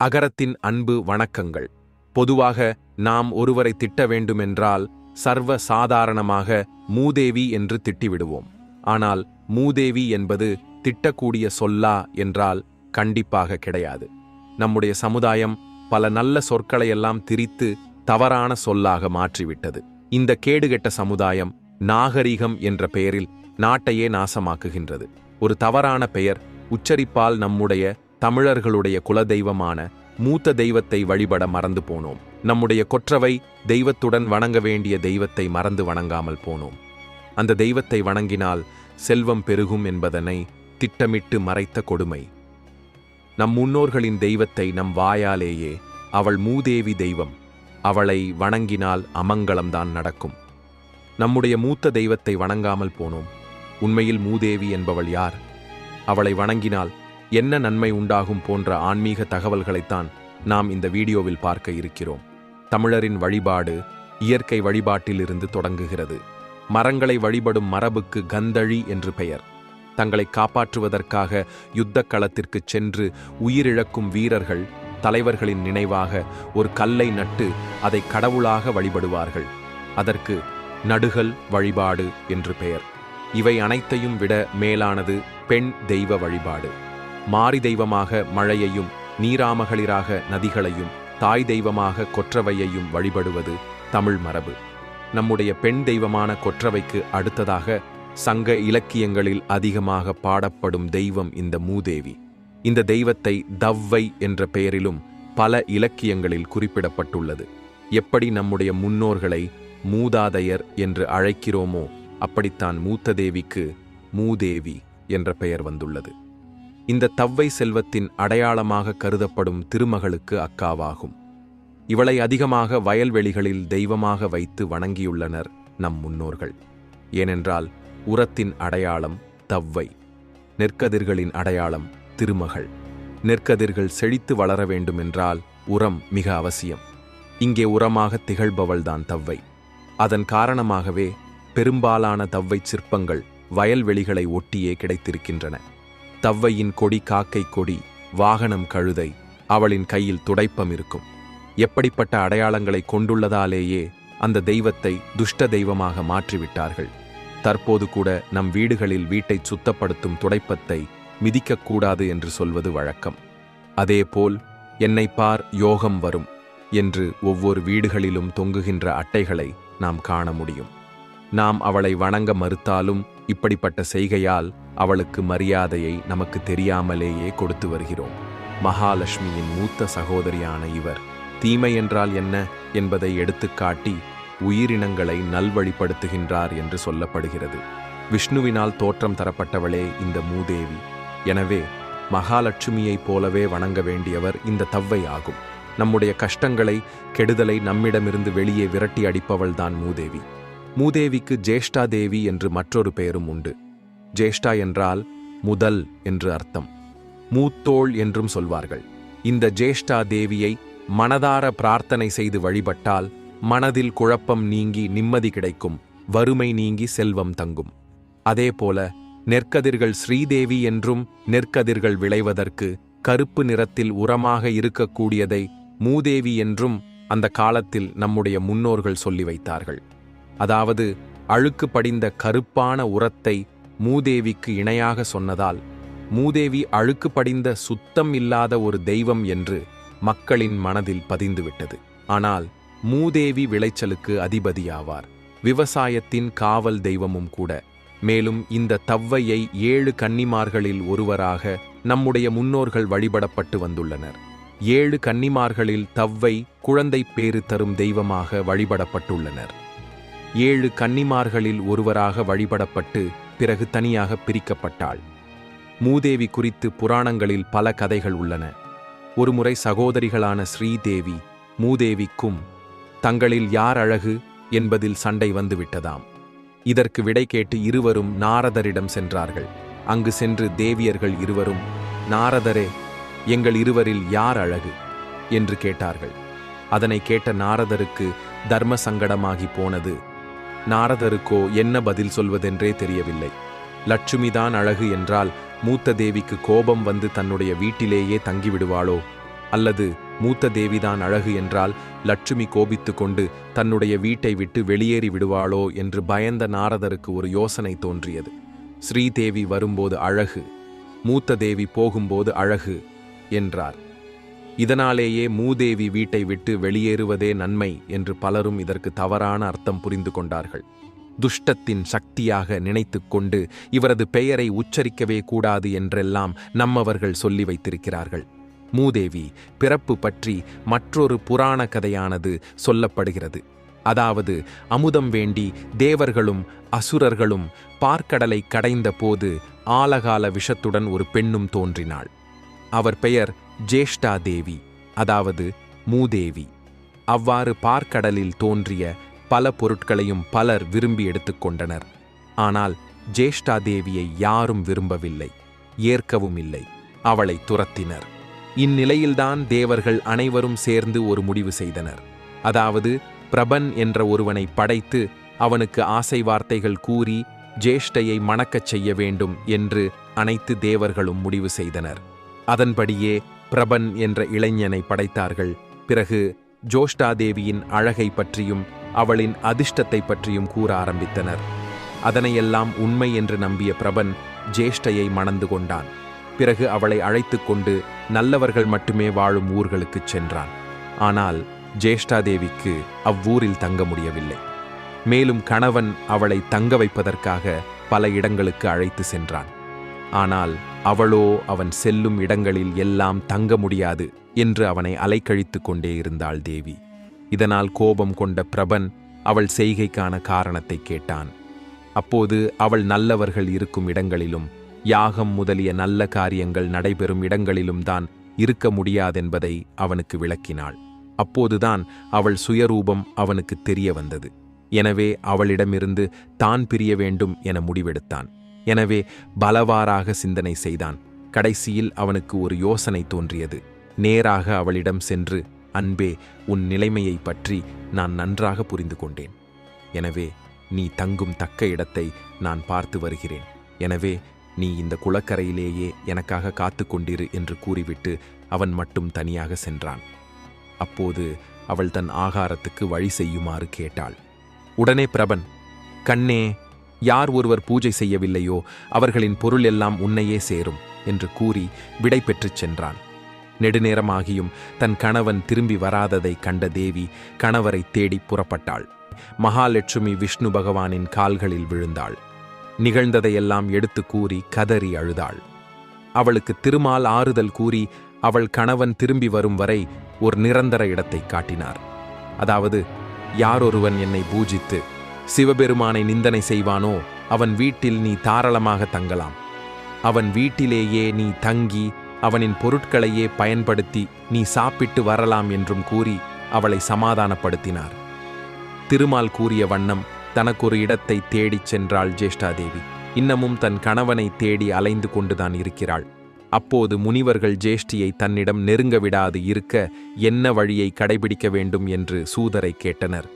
அகரத்தின் அன்பு வணக்கங்கள். பொதுவாக நாம் ஒருவரை திட்ட வேண்டுமென்றால் சர்வ சாதாரணமாக மூதேவி என்று திட்டிவிடுவோம். ஆனால் மூதேவி என்பது திட்டக்கூடிய சொல்லா என்றால் கண்டிப்பாக கிடையாது. நம்முடைய சமுதாயம் பல நல்ல சொற்களையெல்லாம் திரித்து தவறான சொல்லாக மாற்றிவிட்டது. இந்த கேடுகெட்ட சமுதாயம் நாகரிகம் என்ற பெயரில் நாட்டையே நாசமாக்குகின்றது. ஒரு தவறான பெயர் உச்சரிப்பால் நம்முடைய தமிழர்களுடைய குலதெய்வமான மூத்த தெய்வத்தை வழிபட மறந்து போனோம். நம்முடைய கொற்றவை தெய்வத்துடன் வணங்க வேண்டிய தெய்வத்தை மறந்து வணங்காமல் போனோம். அந்த தெய்வத்தை வணங்கினால் செல்வம் பெருகும் என்பதனை திட்டமிட்டு மறைத்த கொடுமை. நம் முன்னோர்களின் தெய்வத்தை நம் வாயாலேயே அவள் மூதேவி தெய்வம் அவளை வணங்கினால் அமங்கலம்தான் நடக்கும். நம்முடைய மூத்த தெய்வத்தை வணங்காமல் போனோம். உண்மையில் மூதேவி என்பவள் யார்? அவளை வணங்கினால் என்ன நன்மை உண்டாகும் போன்ற ஆன்மீக தகவல்களைத்தான் நாம் இந்த வீடியோவில் பார்க்க இருக்கிறோம். தமிழரின் வழிபாடு இயற்கை வழிபாட்டிலிருந்து தொடங்குகிறது. மரங்களை வழிபடும் மரபுக்கு கந்தழி என்று பெயர். தங்களை காப்பாற்றுவதற்காக யுத்த களத்திற்கு சென்று உயிரிழக்கும் வீரர்கள் தலைவர்களின் நினைவாக ஒரு கல்லை நட்டு அதை கடவுளாக வழிபடுவார்கள். அதற்கு நடுகல் வழிபாடு என்று பெயர். இவை அனைத்தையும் விட மேலானது பெண் தெய்வ வழிபாடு. மாரி தெய்வமாக மழையையும் நீராமகளிராக நதிகளையும் தாய் தெய்வமாக கொற்றவையையும் வழிபடுவது தமிழ் மரபு. நம்முடைய பெண் தெய்வமான கொற்றவைக்கு அடுத்ததாக சங்க இலக்கியங்களில் அதிகமாக பாடப்படும் தெய்வம் இந்த மூதேவி. இந்த தெய்வத்தை தவ்வை என்ற பெயரிலும் பல இலக்கியங்களில் குறிப்பிடப்பட்டுள்ளது. எப்படி நம்முடைய முன்னோர்களை மூதாதையர் என்று அழைக்கிறோமோ அப்படித்தான் மூத்த தேவிக்கு மூதேவி என்ற பெயர் வந்துள்ளது. இந்த தவ்வை செல்வத்தின் அடையாளமாக கருதப்படும் திருமகளுக்கு அக்காவாகும். இவளை அதிகமாக வயல்வெளிகளில் தெய்வமாக வைத்து வணங்கியுள்ளனர் நம் முன்னோர்கள். ஏனென்றால் உரத்தின் அடையாளம் தவ்வை நெற்கதிர்களின் அடையாளம் திருமகள். நெற்கதிர்கள் செழித்து வளர வேண்டுமென்றால் உரம் மிக அவசியம். இங்கே உரமாக திகழ்பவள்தான் தவ்வை. அதன் காரணமாகவே பெரும்பாலான தவ்வைச் சிற்பங்கள் வயல்வெளிகளை ஒட்டியே கிடைத்திருக்கின்றன. தவ்வையின் கொடி காக்கை கொடி வாகனம் கழுதை அவளின் கையில் துடைப்பம் இருக்கும். எப்படிப்பட்ட அடையாளங்களை கொண்டுள்ளதாலேயே அந்த தெய்வத்தை துஷ்ட தெய்வமாக மாற்றிவிட்டார்கள். தற்போது கூட நம் வீடுகளில் வீட்டை சுத்தப்படுத்தும் துடைப்பத்தை மிதிக்கக்கூடாது என்று சொல்வது வழக்கம். அதேபோல் என்னை பார் யோகம் வரும் என்று ஒவ்வொரு வீடுகளிலும் தொங்குகின்ற அட்டைகளை நாம் காண முடியும். நாம் அவளை வணங்க மறுத்தாலும் இப்படிப்பட்ட செய்கையால் அவளுக்கு மரியாதையை நமக்கு தெரியாமலேயே கொடுத்து வருகிறோம். மகாலட்சுமியின் மூத்த சகோதரியான இவர் தீமை என்றால் என்ன என்பதை எடுத்துக்காட்டி உயிரினங்களை நல்வழிப்படுத்துகின்றார் என்று சொல்லப்படுகிறது. விஷ்ணுவினால் தோற்றம் தரப்பட்டவளே இந்த மூதேவி. எனவே மகாலட்சுமியைப் போலவே வணங்க வேண்டியவர் இந்த தவ்வை ஆகும். நம்முடைய கஷ்டங்களை கெடுதலை நம்மிடமிருந்து வெளியே விரட்டி அடிப்பவள்தான் மூதேவி. மூதேவிக்கு ஜேஷ்டா தேவி என்று மற்றொரு பெயரும் உண்டு. ஜேஷ்டா என்றால் முதல் என்று அர்த்தம். மூத்தோள் என்றும் சொல்வார்கள். இந்த ஜேஷ்டா தேவியை மனதார பிரார்த்தனை செய்து வழிபட்டால் மனதில் குழப்பம் நீங்கி நிம்மதி கிடைக்கும் வறுமை நீங்கி செல்வம் தங்கும். அதேபோல நெற்கதிர்கள் ஸ்ரீதேவி என்றும் நெற்கதிர்கள் விளைவதற்கு கருப்பு நிறத்தில் உரமாக இருக்கக்கூடியதை மூதேவி என்றும் அந்த காலத்தில் நம்முடைய முன்னோர்கள் சொல்லி வைத்தார்கள். அதாவது அழுக்கு படிந்த கருப்பான உரத்தை மூதேவிக்கு இணையாக சொன்னதால் மூதேவி அழுக்கு படிந்த சுத்தம் இல்லாத ஒரு தெய்வம் என்று மக்களின் மனதில் பதிந்துவிட்டது. ஆனால் மூதேவி விளைச்சலுக்கு அதிபதியாவார். விவசாயத்தின் காவல் தெய்வமும் கூட. மேலும் இந்த தவ்வையை ஏழு கன்னிமார்களில் ஒருவராக நம்முடைய முன்னோர்கள் வழிபடப்பட்டு வந்துள்ளனர். ஏழு கன்னிமார்களில் தவ்வை குழந்தை பேறு தரும் தெய்வமாக வழிபடப்பட்டுள்ளனர். ஏழு கன்னிமார்களில் ஒருவராக வழிபடப்பட்டு பிறகு தனியாக பிரிக்கப்பட்டாள். மூதேவி குறித்து புராணங்களில் பல கதைகள் உள்ளன. ஒருமுறை சகோதரிகளான ஸ்ரீதேவி மூதேவிக்கும் தங்களில் யார் அழகு? என்பதில் சண்டை வந்துவிட்டதாம். இதற்கு விடை கேட்டு இருவரும் நாரதரிடம் சென்றார்கள். அங்கு சென்று தேவியர்கள் இருவரும் நாரதரே எங்கள் இருவரில் யார் அழகு? என்று கேட்டார்கள். அதனை கேட்ட நாரதருக்கு தர்ம சங்கடமாகி போனது நாரதருக்கோ என்ன பதில் சொல்வதென்றே தெரியவில்லை. லட்சுமிதான் அழகு என்றால் மூத்த தேவிக்கு கோபம் வந்து தன்னுடைய வீட்டிலேயே தங்கிவிடுவாளோ? அல்லது மூத்த தேவிதான் அழகு என்றால் லட்சுமி கோபித்து கொண்டு தன்னுடைய வீட்டை விட்டு வெளியேறி விடுவாளோ என்று பயந்த நாரதருக்கு ஒரு யோசனை தோன்றியது. ஸ்ரீதேவி வரும்போது அழகு மூத்த தேவி போகும்போது அழகு என்றார். இதனாலேயே மூதேவி வீட்டை விட்டு வெளியேறுவதே நன்மை என்று பலரும் இதற்கு தவறான அர்த்தம் புரிந்து கொண்டார்கள். துஷ்டத்தின் சக்தியாக நினைத்துக்கொண்டு இவரது பெயரை உச்சரிக்கவே கூடாது என்றெல்லாம் நம்மவர்கள் சொல்லி வைத்திருக்கிறார்கள். மூதேவி பிறப்பு பற்றி மற்றொரு புராண கதையானது சொல்லப்படுகிறது. அதாவது அமுதம் வேண்டி தேவர்களும் அசுரர்களும் பார்க்கடலை கடைந்த போது ஆலகால விஷத்துடன் ஒரு பெண்ணும் தோன்றினாள். அவர் பெயர் ஜேஷ்டா தேவி அதாவது மூதேவி. அவ்வாறு பார்க்கடலில் தோன்றிய பல பொருட்களையும் பலர் விரும்பி எடுத்துக்கொண்டனர் ஆனால் ஜேஷ்டா தேவியை யாரும் விரும்பவில்லை ஏற்கவும் இல்லை அவளை துரத்தினர். இந்நிலையில்தான் தேவர்கள் அனைவரும் சேர்ந்து ஒரு முடிவு செய்தனர். அதாவது பிரபன் என்ற ஒருவனை படைத்து அவனுக்கு ஆசை வார்த்தைகள் கூறி ஜேஷ்டையை மணக்கச் செய்ய வேண்டும் என்று அனைத்து தேவர்களும் முடிவு செய்தனர். அதன்படியே பிரபன் என்ற இளைஞனை படைத்தார்கள். பிறகு ஜோஷ்டாதேவியின் அழகை பற்றியும் அவளின் அதிர்ஷ்டத்தை பற்றியும் கூற ஆரம்பித்தனர். அதனையெல்லாம் உண்மை என்று நம்பிய பிரபன் ஜேஷ்டையை மணந்து கொண்டான். பிறகு அவளை அழைத்து கொண்டு நல்லவர்கள் மட்டுமே வாழும் ஊர்களுக்குச் சென்றான். ஆனால் ஜேஷ்டாதேவிக்கு அவ்வூரில் தங்க முடியவில்லை. மேலும் கணவன் அவளை தங்க வைப்பதற்காக பல இடங்களுக்கு அழைத்து சென்றான். ஆனால் அவளோ அவன் செல்லும் இடங்களில் எல்லாம் தங்க முடியாது என்று அவனை அலைக்கழித்து கொண்டே இருந்தாள் தேவி. இதனால் கோபம் கொண்ட பிரபன் அவள் செய்கைக்கான காரணத்தை கேட்டான். அப்போது அவள் நல்லவர்கள் இருக்கும் இடங்களிலும் யாகம் முதலிய நல்ல காரியங்கள் நடைபெறும் இடங்களிலும் தான் இருக்க முடியாதென்பதை அவனுக்கு விளக்கினாள். அப்போதுதான் அவள் சுயரூபம் அவனுக்கு தெரிய வந்தது. எனவே அவளிடமிருந்து தான் பிரிய வேண்டும் என முடிவெடுத்தான். எனவே பலவாறாக சிந்தனை செய்தான். கடைசியில் அவனுக்கு ஒரு யோசனை தோன்றியது. நேராக அவளிடம் சென்று அன்பே உன் நிலைமையை பற்றி நான் நன்றாக புரிந்து கொண்டேன். எனவே நீ தங்கும் தக்க இடத்தை நான் பார்த்து வருகிறேன். எனவே நீ இந்த குளக்கரையிலேயே எனக்காக காத்து கொண்டிரு என்று கூறிவிட்டு அவன் மட்டும் தனியாக சென்றான். அப்போது அவள் தன் ஆகாரத்துக்கு வழி செய்யுமாறு கேட்டாள். உடனே பிரபன் கண்ணே யார் ஒருவர் பூஜை செய்யவில்லையோ அவர்களின் பொருள் எல்லாம் உன்னையே சேரும் என்று கூறி விடை பெற்றுச் சென்றான். நெடுநேரமாகியும் தன் கணவன் திரும்பி வராததை கண்ட தேவி கணவரை தேடி புறப்பட்டாள். மகாலட்சுமி விஷ்ணு பகவானின் கால்களில் விழுந்தாள். நிகழ்ந்ததையெல்லாம் எடுத்து கூறி கதறி அழுதாள். அவளுக்கு திருமால் ஆறுதல் கூறி அவள் கணவன் திரும்பி வரும் வரை ஒரு நிரந்தர இடத்தை காட்டினார். அதாவது யாரொருவன் என்னை பூஜித்து சிவபெருமானை நிந்தனை செய்வானோ? அவன் வீட்டில் நீ தாராளமாக தங்கலாம். அவன் வீட்டிலேயே நீ தங்கி அவனின் பொருட்களையே பயன்படுத்தி நீ சாப்பிட்டு வரலாம் என்றும் கூறி அவளை சமாதானப்படுத்தினார். திருமால் கூறிய வண்ணம் தனக்கொரு இடத்தை தேடிச் சென்றாள் ஜேஷ்டாதேவி. இன்னமும் தன் கணவனை தேடி அலைந்து கொண்டுதான் இருக்கிறாள். அப்போது முனிவர்கள் ஜேஷ்டியை தன்னிடம் நெருங்க விடாது இருக்க என்ன வழியை கடைபிடிக்க வேண்டும் என்று சூதரை கேட்டனர்.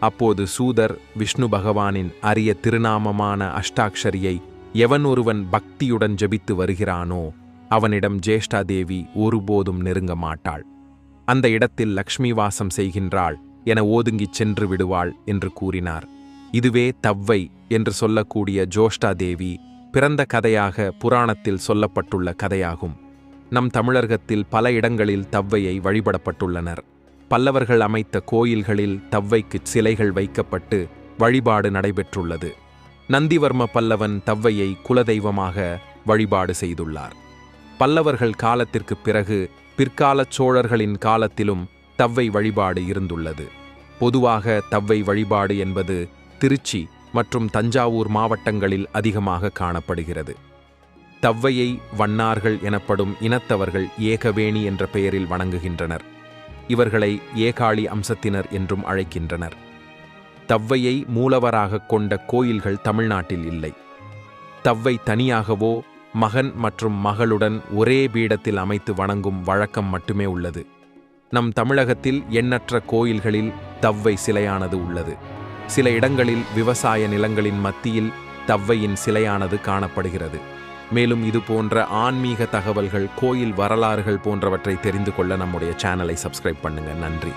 அப்போது சூதர் விஷ்ணு பகவானின் அரிய திருநாமமான அஷ்டாக்ஷரியை எவன் ஒருவன் பக்தியுடன் ஜெபித்து வருகிறானோ அவனிடம் ஜேஷ்டாதேவி ஒருபோதும் நெருங்க மாட்டாள். அந்த இடத்தில் லக்ஷ்மி வாசம் செய்கின்றாள் என ஓதுங்கிச் சென்று விடுவாள் என்று கூறினார். இதுவே தவ்வை என்று சொல்லக்கூடிய ஜோஷ்டா தேவி பிறந்த கதையாக புராணத்தில் சொல்லப்பட்டுள்ள கதையாகும். நம் தமிழர்கத்தில் பல இடங்களில் தவ்வையை வழிபடப்பட்டுள்ளனர். பல்லவர்கள் அமைத்த கோயில்களில் தவ்வைக்கு சிலைகள் வைக்கப்பட்டு வழிபாடு நடைபெற்றுள்ளது. நந்திவர்ம பல்லவன் தவ்வையை குலதெய்வமாக வழிபாடு செய்துள்ளார். பல்லவர்கள் காலத்திற்குப் பிறகு பிற்காலச் சோழர்களின் காலத்திலும் தவ்வை வழிபாடு இருந்துள்ளது. பொதுவாக தவ்வை வழிபாடு என்பது திருச்சி மற்றும் தஞ்சாவூர் மாவட்டங்களில் அதிகமாக காணப்படுகிறது. தவ்வையை வண்ணார்கள் எனப்படும் இனத்தவர்கள் ஏகவேணி என்ற பெயரில் வணங்குகின்றனர். இவர்களை ஏகாளி அம்சத்தினர் என்றும் அழைக்கின்றனர். தவ்வையை மூலவராகக் கொண்ட கோயில்கள் தமிழ்நாட்டில் இல்லை. தவ்வை தனியாகவோ மகன் மற்றும் மகளுடன் ஒரே பீடத்தில் அமைத்து வணங்கும் வழக்கம் மட்டுமே உள்ளது. நம் தமிழகத்தில் எண்ணற்ற கோயில்களில் தவ்வை சிலையானது உள்ளது. சில இடங்களில் விவசாய நிலங்களின் மத்தியில் தவ்வையின் சிலையானது காணப்படுகிறது. மேலும் இது போன்ற ஆன்மீக தகவல்கள் கோயில் வரலாறுகள் போன்றவற்றை தெரிந்து கொள்ள நம்முடைய சேனலை சப்ஸ்கிரைப் பண்ணுங்க. நன்றி.